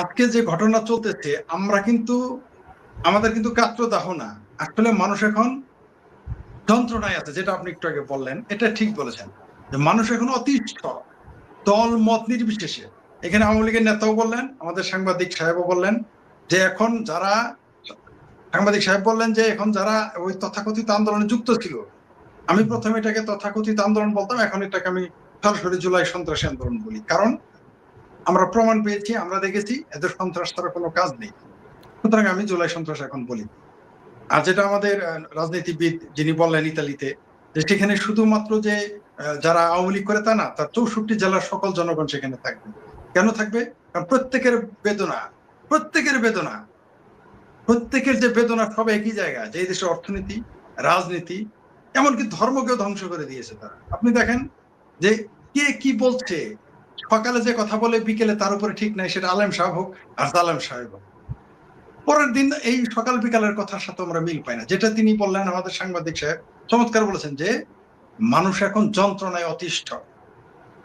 আজকে যে ঘটনা চলতেছে, আমরা কিন্তু, আমাদের কিন্তু কাত্রদাহ না। আসলে মানুষ এখন যন্ত্রণায় আছে, যেটা আপনি একটু আগে বললেন, এটা ঠিক বলেছেন। যে মানুষ এখন অতিষ্ঠ, দল, মত নির্বিশেষে। এখানে আওয়ামী লীগের নেতাও বললেন, আমাদের সাংবাদিক সাহেবও বললেন যে এখন যারা, সাংবাদিক সাহেব বললেন যে এখন যারা ওই তথাকথিত আন্দোলনে যুক্ত ছিল, আমি প্রথমে এটাকে তথাকথিত আন্দোলন বলতাম, এখন এটাকে আমি সরাসরি জুলাই সন্ত্রাসী আন্দোলন বলি। কারণ আমরা প্রমাণ পেয়েছি, আমরা দেখেছি, এদের সন্ত্রাস ছাড়া কোনো কাজ নেই। সুতরাং আমি জুলাই সন্ত্রাস এখন বলি। আর যেটা আমাদের রাজনীতিবিদ যিনি বললেন ইতালিতে, যে সেখানে শুধুমাত্র যে যারা আওয়ামী লীগ করে তা না, তার চৌষট্টি জেলার সকল জনগণ সেখানে থাকবে। কেন থাকবে? কারণ প্রত্যেকের বেদনা প্রত্যেকের বেদনা, প্রত্যেকের যে বেদনা সব একই জায়গা যে দেশের অর্থনীতি, রাজনীতি, এমনকি ধর্মকেও ধ্বংস করে দিয়েছে তারা। আপনি দেখেন যে কে কি বলছে সকালে যে কথা বলে, বিকেলে তার উপরে ঠিক নাই, সেটা আলেম সাহেব হোক আর জালেম সাহেব হোক। পরের দিন এই সকাল বিকালের কথার সাথে আমরা মিল পাই না। যেটা তিনি বললেন আমাদের সাংবাদিক সাহেব, চমৎকার বলেছেন যে, মানুষ এখন যন্ত্রণায় অতিষ্ঠ।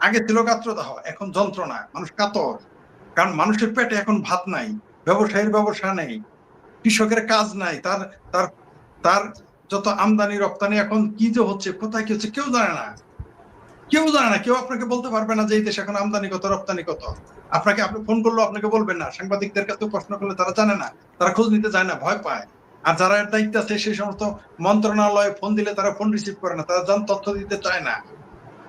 আগে ছিল গাত্রদাহ, এখন যন্ত্রণা, মানুষ কাতর। কারণ মানুষের পেটে এখন ভাত নাই, ব্যবসায়ীর ব্যবসা নেই, কৃষকের কাজ নাই, তার তার তার যত আমদানি রপ্তানি এখন কি যে হচ্ছে, কোথায় কি হচ্ছে, কেউ জানে না। কেউ জানে না, কেউ আপনাকে বলতে পারবে না যে এই দেশে এখন আমদানি কত, রপ্তানি কত। আপনাকে, আপনি ফোন করলেও আপনাকে বলবেন না। সাংবাদিকদের কাছে প্রশ্ন করলে তারা জানে না, তারা খোঁজ নিতে যায় না, ভয় পায়। আর যারা এর দায়িত্ব আছে, সেই সমস্ত মন্ত্রণালয়ে ফোন দিলে তারা ফোন রিসিভ করে না, তারা যান তথ্য দিতে চায় না।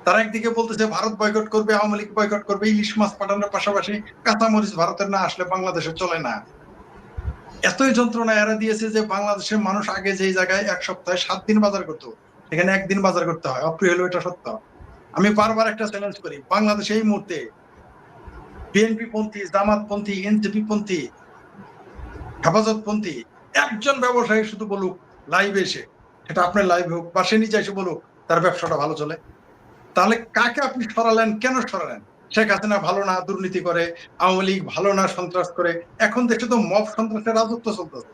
তারা একদিকে বলতেছে, ভারত বয়কট করবে, আওয়ামী লীগ বয়কট করবে, ইলিশ মাছ পাঠানোর পাশাপাশি কাঁচামরিচ ভারতের না আসলে বাংলাদেশে চলে না। এতই যন্ত্রণা এরা দিয়েছে যে বাংলাদেশের মানুষ আগে যেই জায়গায় এক সপ্তাহে সাত দিন বাজার করতো, এখানে একদিন বাজার করতে হয়। অপ্রিয় হলেও এটা সত্য। আমি বারবার একটা চ্যালেঞ্জ করি, বাংলাদেশে এই মুহূর্তে বিএনপি পন্থী জামাত পন্থী এনসিপি পন্থী হেফাজত পন্থী একজন ব্যবসায়ী শুধু বলুক লাইভে এসে, সেটা আপনার লাইভ হোক বা সে নিজে এসে বলুক, তার ব্যবসাটা ভালো চলে। তাহলে কাকে আপনি সরালেন, কেন সরালেন? শেখ হাসিনা ভালো না, দুর্নীতি করে, আওয়ামী লীগ ভালো না, সন্ত্রাস করে, এখন দেশে তো মব সন্ত্রাসের রাজত্ব চলতেছে।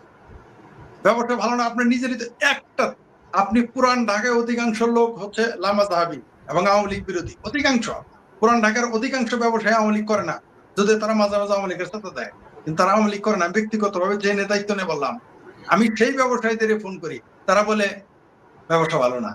ব্যাপারটা ভালো না আপনি নিজেরই তো একটা, আপনি পুরান ঢাকায় অধিকাংশ লোক হচ্ছে লামা জাহাবি এবং আওয়ামী লীগ বিরোধী। অধিকাংশ। পুরান ঢাকার অধিকাংশ ব্যবসায়ী আওয়ামী লীগ করে না। যদি তারা মাঝে মাঝে আওয়ামী লীগের সাথে দেয়, কিন্তু তারা আওয়ামী লীগ করে না। ব্যক্তিগত ভাবে যে দায়িত্ব নিয়ে বললাম, আমি সেই ব্যবসায়ীদের ফোন করি। তারা বলে, ব্যবসা ভালো না।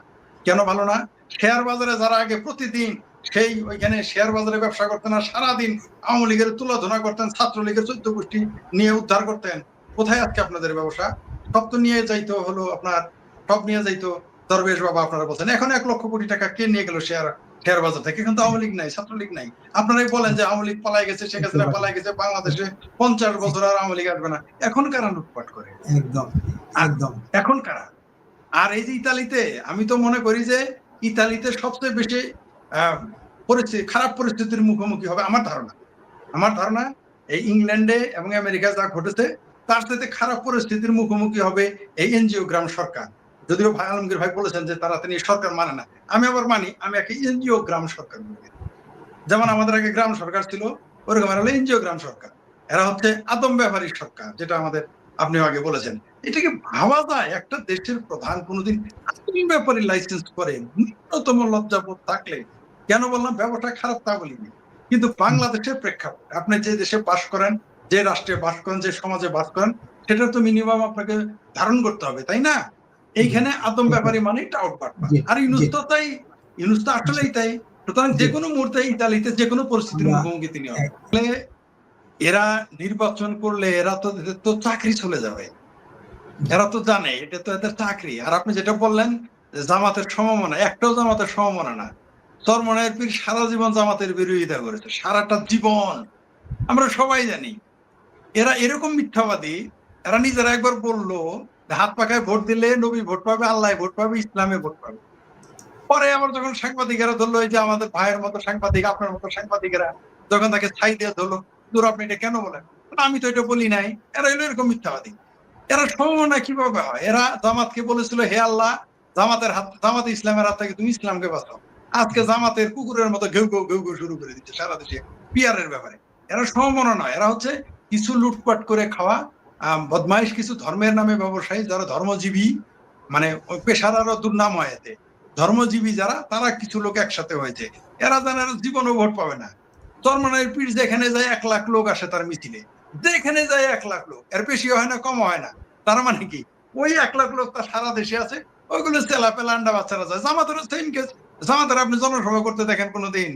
কেন ভালো না? শেয়ার বাজারে যারা আগে প্রতিদিন সেই ওইখানে শেয়ার বাজারে ব্যবসা করতেন আর সারাদিন আওয়ামী লীগের তুলাধনা করতেন, ছাত্রলীগের চোদ্দ গোষ্ঠী নিয়ে উদ্ধার করতেন, কোথায় আজকে আপনাদের ব্যবসা? সব তো নিয়ে যাইতো হলো আপনার, সব নিয়ে যাইতো দরবেশ বাবা আপনারা বলছেন এখন এক লক্ষ কোটি টাকা কে নিয়ে গেল শেয়ার শেয়ার বাজার থেকে? কিন্তু আওয়ামী লীগ নাই ছাত্রলীগ নাই। আপনারাই বলেন যে আওয়ামী লীগ পালাই গেছে শেখ হাসিনা পালাই গেছে বাংলাদেশে পঞ্চাশ বছর আর আওয়ামী লীগ আসবে না। এখন কারা লুটপাট করে? একদম একদম। এখন কারা? আর এই যে ইতালিতে আমি তো মনে করি যে ইতালিতে সবচেয়ে বেশি আহ, পরিস্থিতি খারাপ পরিস্থিতির মুখোমুখি হবে আমার ধারণা। আমার ধারণা এই ইংল্যান্ডে এবং আমেরিকায় যা ঘটেছে তার সাথে খারাপ পরিস্থিতির মুখোমুখি হবে এই এনজিও গ্রাম সরকার। যদিও ভাই আলমগীর ভাই বলেছেন যে তারা তিনি সরকার মানে না। আমি আবার মানি, আমি একটা এনজিও গ্রাম সরকার যেমন আমাদের আগে গ্রাম সরকার ছিল, ওরকম হলো এনজিও গ্রাম সরকার। এরা হচ্ছে আদম ব্যবহারিক সরকার, যেটা আমাদের আপনি আগে বলেছেন। এটাকে ভাবা যায়, একটা দেশের প্রধান কোনোদিন আইন ব্যাপারে লাইসেন্স করে ন্যূনতম লজ্জাবোধ থাকলে, কেন বললাম ব্যবসা খারাপ তা বলিনি। কিন্তু বাংলাদেশের প্রেক্ষাপট, আপনি যে দেশে বাস করেন, যে রাষ্ট্রে বাস করেন, যে সমাজে বাস করেন সেটা তো মিনিমাম আপনাকে ধারণ করতে হবে, তাই না? এইখানে আদম ব্যাপারী মানে টাউট বাটপার আর ইউনুস তো তাই ইউনুস তো আসলেই তাই। সুতরাং যে কোনো মুহূর্তে ইতালিতে যে কোনো পরিস্থিতির মুখোমুখি তিনি হবেন এরা নির্বাচন করলে এরা তো তো চাকরি চলে যাবে। এরা তো জানে এটা তো এদের চাকরি। আর আপনি যেটা বললেন জামাতের সমমনা একটাও জামাতের সমমনা না। চরমনের পীর সারা জীবন জামাতের বিরোধিতা করেছে সারাটা জীবন। আমরা সবাই জানি। এরা এরকম মিথ্যাবাদী এরা নিজেরা একবার বলল হাত পাখায় ভোট দিলে নবী ভোট পাবে, আল্লাহ ভোট পাবে, ইসলামে ভোট পাবে। পরে আবার যখন সাংবাদিকেরা ধরলো, এই যে আমাদের ভাইয়ের মতো সাংবাদিক, আপনার মতো সাংবাদিকেরা যখন তাকে ছাই দিয়ে ধরলো, দূর, আপনি এটা কেন বলেন? আমি তো এটা বলি নাই। এরা এলো এরকম মিথ্যাবাদী। এরা সমমনা কীভাবে হয়? এরা জামাতকে বলেছিল, হে আল্লাহ, জামাতের হাত, জামাতে ইসলামের হাত থেকে তুমি ইসলামকে বাঁচাও। আজকে জামাতের কুকুরের মতো ঘেউ ঘেউ ঘেউ শুরু করে দিচ্ছে সারা দেশে। পিয়ারের ব্যাপারে। এরা সমমনা নয়। এরা হচ্ছে কিছু লুটপাট করে খাওয়া বদমাইশ কিছু ধর্মের নামে ব্যবসায়ী যারা ধর্মজীবী মানে পেশার দুর্নাম হয় এতে। ধর্মজীবী যারা, তারা কিছু লোক একসাথে হয়েছে এরা এরা জীবনও ভোট পাবে না। চরমনের পীর যেখানে যায় এক লাখ লোক আসে তার মিছিলে। যেখানে যায় এক লাখ লোক, এর বেশি হয় না, কম হয় না। তার মানে কি? ওই এক লাখ লোক তার সারা দেশে আছে, ওইগুলো চেলা পেলা আন্ডা বাচ্চারা যায়। জামাতের সেম কেস জামাতের আপনি জনসভা করতে দেখেন কোনোদিন।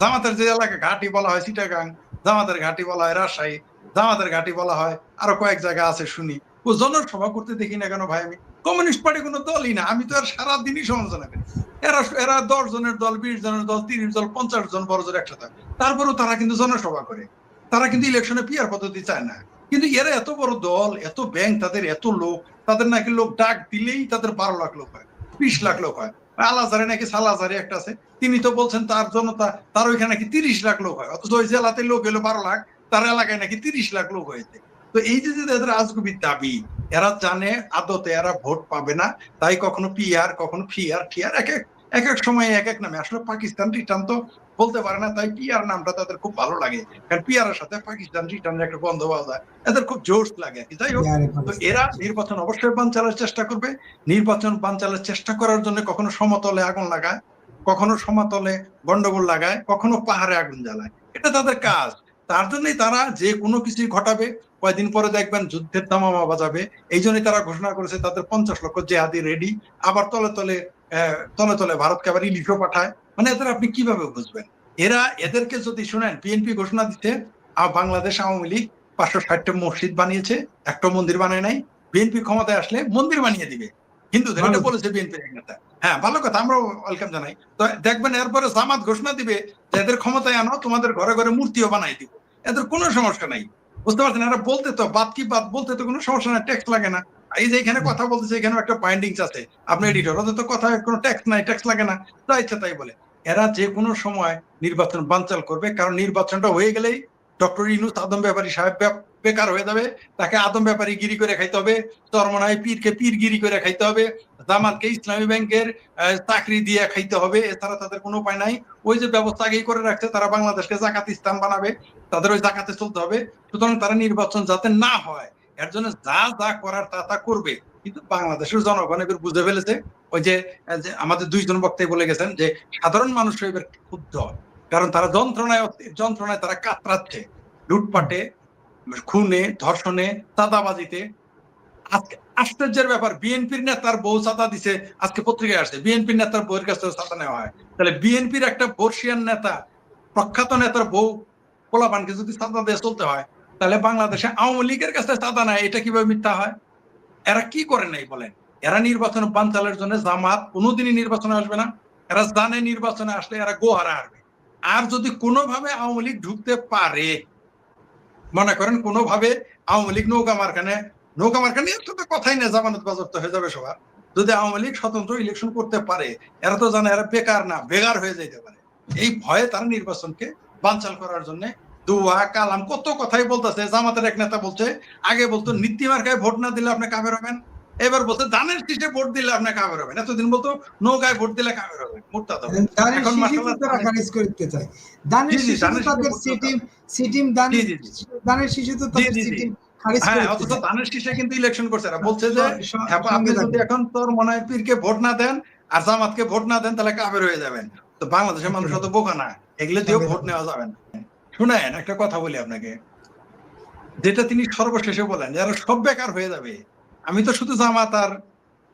জামাতের যে এলাকা, ঘাটি বলা হয় চিটাগাং জামাতের ঘাটি বলা হয় রাজশাহী। জামাতের ঘাটি বলা হয়। আরও কয়েক জায়গা আছে শুনি। ও জনসভা করতে দেখি না কেন ভাই আমি? কমিউনিস্ট পার্টি কোনো দলই না। আমি তো আর সারাদিনই সমালোচনা করি। এরা এরা দশ জনের দল, বিশ জনের দল, তিরিশ দল, পঞ্চাশ জন বড় জোর একসাথে তারপরেও তারা কিন্তু জনসভা করে। তারা কিন্তু ইলেকশনে পিয়ার পদ্ধতি চায় না। কিন্তু এরা এত বড় দল, এত ব্যাংক, তাদের এত লোক, তাদের নাকি লোক ডাক দিলেই তাদের বারো লাখ লোক হয়, বিশ লাখ লোক হয়। আলাজারে নাকি সালাজারে একটা আছে। তিনি তো বলছেন তার জনতা, তার ওইখানে নাকি তিরিশ লাখ লোক হয়। অথচ ওই জেলাতে লোক এলো বারো লাখ। তার এলাকায় নাকি তিরিশ লাখ লোক হয়েছে। তো এই যে যে এদের আজগুবির দাবি এরা জানে আদতে এরা ভোট পাবে না তাই কখনো পিআর কখনো ফিআর টিআর এক এক এক এক সময় এক এক নামে। আসলে পাকিস্তান রিটার্ন তো বলতে পারে না তাই পিআর নামটা তাদের খুব ভালো লাগে। কারণ পিআর এর সাথে পাকিস্তান রিটার্নের একটা বন্ধ পাওয়া যায়। এদের খুব জোশ লাগে। আর কি যাই হোক তো এরা নির্বাচন অবশ্যই বানচালের চেষ্টা করবে। নির্বাচন বানচালের চেষ্টা করার জন্য কখনো সমতলে আগুন লাগায় কখনো সমতলে গন্ডগোল লাগায় কখনো পাহাড়ে আগুন জ্বালায়। এটা তাদের কাজ। তার জন্যই তারা যে কোনো কিছুই ঘটাবে। কয়েকদিন পরে দেখবেন যুদ্ধের দামামা বাজাবে। এই জন্যই তারা ঘোষণা করেছে তাদের পঞ্চাশ লক্ষ জেহাদি রেডি আবার তলে তলে তলে তলে ভারতকে আবার ইলিশও পাঠায়। মানে এদের আপনি কীভাবে বুঝবেন? এরা এদেরকে যদি শুনেন বিএনপি ঘোষণা দিতে আর বাংলাদেশ আওয়ামী লীগ পাঁচশো ষাটটা মসজিদ বানিয়েছে একটা মন্দির বানায় নাই। বিএনপি ক্ষমতায় আসলে মন্দির বানিয়ে দিবে। হিন্দুদের বলেছে বিএনপি নেতা। হ্যাঁ ভালো কথা আমরা ওয়েলকাম জানাই। তো দেখবেন এরপরে জামাত ঘোষণা দিবে যে এদের ক্ষমতায় আনো, তোমাদের ঘরে ঘরে মূর্তিও বানাই দিব। এদের কোনো সমস্যা নাই। বুঝতে পারছেন? এরা বলতে তো, বাদ কি বাদ, বলতে তো কোনো সমস্যা নাই ট্যাক্স লাগে না। এই যে এখানে কথা বলতেছে এখানে একটা বাইন্ডিংস আছে। আপনার এডিটর ওদের তো কথা, কোনো ট্যাক্স নাই ট্যাক্স লাগে না। যা ইচ্ছা তাই বলে। এরা যে কোনো সময় নির্বাচন বানচাল করবে, কারণ নির্বাচনটা হয়ে গেলেই ডক্টর ইনুস আদম ব্যাপারী সাহেব বেকার হয়ে যাবে। তাকে আদম ব্যাপারী গিরি করে খাইতে হবে। চরমনায় পীরকে পীর গিরি করে খাইতে হবে। জামাতকে ইসলামী ব্যাংকের চাকরি দিয়ে খাইতে হবে, এছাড়া তাদের কোনো উপায় নাই। ওই যে ব্যবস্থা আগেই করে রাখছে, তারা বাংলাদেশকে জাকাত ইসলাম বানাবে, তাদের ওই জাকাতে চলতে হবে। সুতরাং তারা নির্বাচন যাতে না হয়, এর জন্য যা যা করার তা তা করবে। কিন্তু বাংলাদেশের জনগণ এবার বুঝে ফেলেছে, ওই যে আমাদের দুইজন বক্তাই বলে গেছেন যে, সাধারণ মানুষ এবার ক্ষুব্ধ। কারণ তারা যন্ত্রণায় যন্ত্রণায় তারা কাতরাচ্ছে। লুটপাটে, খুনে, ধর্ষণে, চাঁদাবাজিতে আশ্চর্যের ব্যাপার, বিএনপির নেতার বউ চাঁদা দিছে, আজকে পত্রিকায় আসছে, বিএনপির নেতার বউয়ের কাছ থেকে চাঁদা নেওয়া হয়। তাহলে বিএনপির একটা বর্ষিয়ান নেতা, প্রখ্যাত নেতার বউ পোলাপানকে যদি চাঁদা দিয়ে চলতে হয়, তাহলে বাংলাদেশে আওয়ামী লীগের কাছে চাঁদা নেয়, এটা কীভাবে মিথ্যা হয়? এরা কি করে নাই বলেন? এরা নির্বাচন বানচালের জন্য জামাত কোনোদিনই নির্বাচনে আসবে না। এরা জানে নির্বাচনে আসলে এরা গোহারা আসবে আর যদি কোনোভাবে আওয়ামী লীগ ঢুকতে পারে, মনে করেন কোনোভাবে আওয়ামী লীগ নৌকা মার্কানে নৌকা মার্কানে এর তো কথাই না জামানত বাজপ্ত হয়ে যাবে সবার। যদি আওয়ামী লীগ স্বতন্ত্র ইলেকশন করতে পারে এরা তো জানে এরা বেকার না হয়ে যেতে পারে। এই ভয়ে তারা নির্বাচনকে বানচাল করার জন্য দুয়া কালাম কত কথাই বলতেছে। জামাতের এক নেতা বলছে আগে বলতো নীতি মার্কায় ভোট না দিলে আপনি কামের হবেন। এবার বলছে ধানের শীষে ভোট দিলে আপনি কামের হবেন। এতদিন বলতো নৌকায় ভোট দিলে কামের হবে মোটটা তো এখন করতে দানের তো তাদের সিটিম দানের। দানের তো তাদের। সিটিম হ্যাঁ অথচ ধানের শীষে কিন্তু ইলেকশন করছে এরা। বলছে যে স- স- হ্যাঁ, আপনি যদি এখন তোর মনে হয় পীরকে ভোট না দেন আর জামাতকে ভোট না দেন তাহলে কাবের হয়ে যাবেন। তো বাংলাদেশের মানুষ অত বোকা না। এগুলো দিয়েও ভোট নেওয়া যাবে না। শুনেন একটা কথা বলি আপনাকে। যেটা তিনি সর্বশেষে বলেন যারা সব বেকার হয়ে যাবে। আমি তো শুধু জামাত আর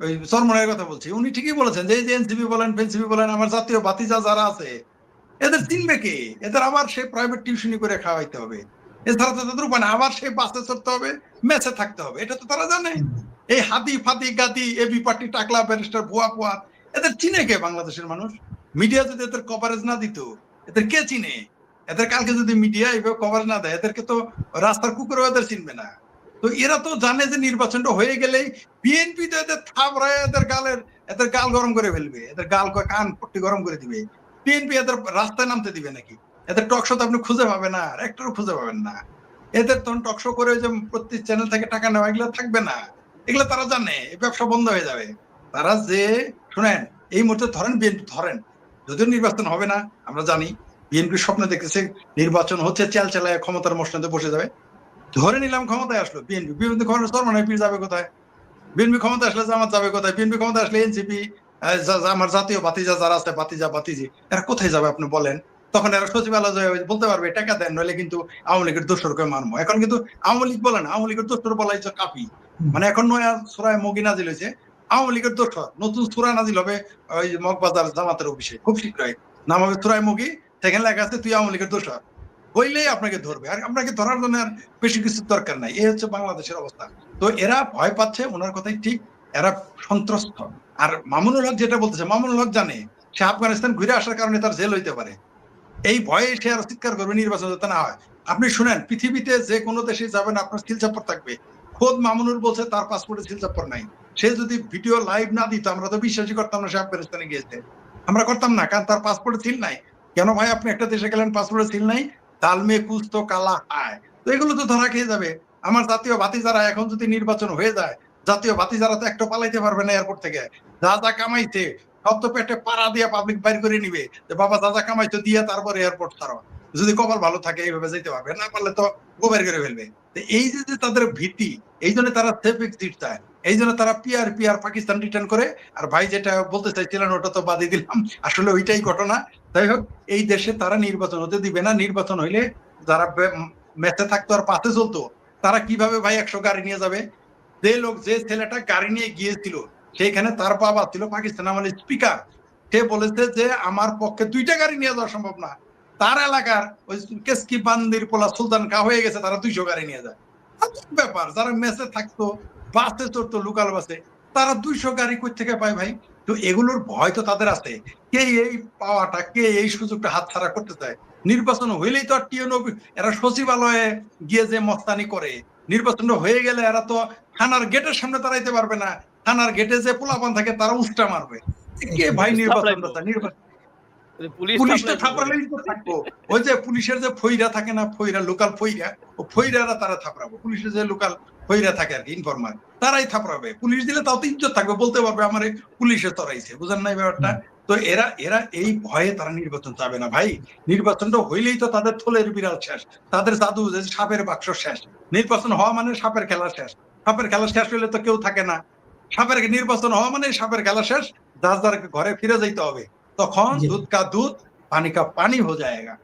ওই চরমনের কথা বলছি। উনি ঠিকই বলেছেন যে এই যে এনসিপি বলেন ফেনসিপি বলেন আমার জাতীয় বাতিজা যারা আছে এদের চিনবে কে? এদের আবার সে প্রাইভেট টিউশনি করে খাওয়াইতে হবে। এছাড়া তো তাদের উপায় আবার সে বাসে চড়তে হবে মেসে থাকতে হবে, এটা তো তারা জানে। এই হাতি ফাতি গাদি এবি পার্টি, টাকলা, ব্যারিস্টার, ভুয়া ফুয়া এদের চিনে কে বাংলাদেশের মানুষ? মিডিয়া যদি এদের কভারেজ না দিত, এদের কে চিনে? এদের কালকে যদি মিডিয়া এইভাবে কভারেজ না দেয়, এদেরকে তো রাস্তার কুকুরও এদের চিনবে না। তো এরা তো জানে যে নির্বাচনটা হয়ে গেলেই বিএনপি তো এদের থাবড়ায় এদের গালের, এদের গাল গরম করে ফেলবে, এদের গাল কান পট্টি গরম করে দিবে। বিএনপি এদের রাস্তায় নামতে দিবে নাকি? এদের টক শো তো আপনি খুঁজে পাবেন না, আর একটারও খুঁজে পাবেন না। এদের তখন টক শো করে যে প্রত্যেক চ্যানেল থেকে টাকা নেওয়া এগুলো থাকবে না। এগুলো তারা জানে, এই ব্যবসা বন্ধ হয়ে যাবে। তারা যে, শুনেন, এই মুহূর্তে ধরেন বিএনপি ধরেন, যদিও নির্বাচন হবে না, আমরা জানি বিএনপির স্বপ্ন দেখতেছে নির্বাচন হচ্ছে চাল চালায় ক্ষমতার মসনদে বসে যাবে। ধরে নিলাম ক্ষমতায় আসলো বিএনপি বিএনপি ক্ষমতা চরমানায় পীর যাবে কোথায়? বিএনপি ক্ষমতা আসলে জামাত যাবে কোথায়? বিএনপি ক্ষমতা আসলে এনসিপি আমার জাতীয় বাতিজা যারা আছে বাতিজা বাতিজি এরা কোথায় যাবে আপনি বলেন? তখন এরা সচিবালয় বলতে পারবে, টাকা দেন, নইলে কিন্তু আওয়ামী লীগের দোষরকে মানবো এখন কিন্তু আওয়ামী লীগ বলে না, আওয়ামী লীগের দোষর বলাই কাফি। মানে এখন নয়া সুরায় মগি নাজিল হয়েছে, আওয়ামী লীগের দোষর, নতুন সুরা নাজিল হবে ওই মগবাজার জামাতের অফিসে, খুব শীঘ্রই। নাম হবে সুরায় মগি, সেখানে লেখা আছে, তুই আওয়ামী লীগের দোষর। বইলেই আপনাকে ধরবে, আর আপনাকে ধরার জন্য আর বেশি কিছু দরকার নাই। এই হচ্ছে বাংলাদেশের অবস্থা। তো এরা ভয় পাচ্ছে, ওনার কথাই ঠিক, এরা সন্ত্রস্ত। আর মামুনুল হক যেটা বলতেছে, মামুনুল হক জানে, সে আফগানিস্তান ঘুরে আসার কারণে তার জেল হইতে পারে। এই ভয়ে সে আর চিৎকার করবে, নির্বাচন যাতে না হয়। আপনি শুনেন, পৃথিবীতে যে কোনো দেশে যাবেন, আপনার স্কিল চাপর থাকবে। খোদ মামুনুর বলছে, তার পাসপোর্টে স্কিল চাপর নাই। সে যদি ভিডিও লাইভ না দিত, আমরা তো বিশ্বাসই করতাম না সে আফগানিস্তানে গিয়েছে। আমরা করতাম না, কারণ তার পাসপোর্টে সিল নাই। কেন ভাই, আপনি একটা দেশে গেলেন পাসপোর্টে সিল নাই? তালমে কুচ তো কালা হায়। তো এগুলো তো ধরা খেয়ে যাবে। আমার জাতীয় বাতি যারা এখন যদি নির্বাচন হয়ে যায়, জাতীয় বাতি যারা তো একটা পালাইতে পারবে না এয়ারপোর্ট থেকে। যা যা কামাইছে সব তো পেটে পাড়া দিয়ে পাবলিক বাইর করে নিবে। যে বাবা যা যা কামাইছো দিয়ে তারপরে এয়ারপোর্ট যদি কপাল ভালো থাকে, এইভাবে যেতে পারবে। না পারলে তো গোবের করে ফেলবে। এই যে তাদের ভীতি, এই জন্য তারা চায় এই জন্য তারা পাকিস্তান রিটার্ন করে। আর ভাই যেটা বলতে চাইছিলেন, ওটা তো দিলাম। আসলে ওইটাই ঘটনা। যাই হোক, এই দেশে তারা নির্বাচন হতে দিবে না। নির্বাচন হইলে যারা মেসে থাকতো আর পাশে চলতো, তারা কীভাবে ভাই একশো গাড়ি নিয়ে যাবে? যে লোক, যে ছেলেটা গাড়ি নিয়ে গিয়েছিল সেইখানে তার বাবা ছিল পাকিস্তান আমলের স্পিকার সে বলেছে যে, আমার পক্ষে দুইটা গাড়ি নিয়ে যাওয়া সম্ভব না। তার এলাকার ওই কেসকি বান্দির পোলা সুলতান কা হয়ে গেছে, তারা দুইশো গাড়ি নিয়ে যায়। ব্যাপার, যারা মেসে থাকতো, বাসে চড়তো, লোকাল বাসে, তারা দুইশো গাড়ি কই থেকে পায় ভাই? তো এগুলোর ভয় তো তাদের আছে। কে এই পাওয়াটা, কে এই সুযোগটা হাতছাড়া করতে চায়? নির্বাচন হইলেই তো আর টিএন এরা সচিবালয়ে গিয়ে যে মস্তানি করে। নির্বাচন হয়ে গেলে এরা তো থানার গেটের সামনে দাঁড়াইতে পারবে না। থানার গেটে যে পোলাপান থাকে তারা উষ্টা মারবে। কে ভাই নির্বাচন নির্বাচন পুলিশটা থাপড়ালেই তো থাকব। ওই যে পুলিশের যে ফইরা থাকে না ফইরা লোকাল ফইরা ও ফইরারা তারা থাপড়াবো। পুলিশের যে লোকাল ফইরা থাকে আর কি ইনফরমার তারাই থাপড়াবে। পুলিশ দিলে তাও তো ইজ্জত থাকবে বলতে পারবে আমার পুলিশে তরাইছে। বুঝেন নাই ব্যাপারটা? তো এরা এরা এই ভয়ে তারা নির্বাচন চাবে না ভাই। নির্বাচনটা হইলেই তো তাদের থলের বিড়াল শেষ। তাদের জাদু সাপের বাক্স শেষ। নির্বাচন হওয়া মানে সাপের খেলা শেষ। সাপের খেলা শেষ হইলে তো কেউ থাকে না। সাপের নির্বাচন হওয়া মানে সাপের খেলা শেষ যার যার ঘরে ফিরে যাইতে হবে তখন। দুধ কা দুধ পানি কা পানি হয়ে যায়গা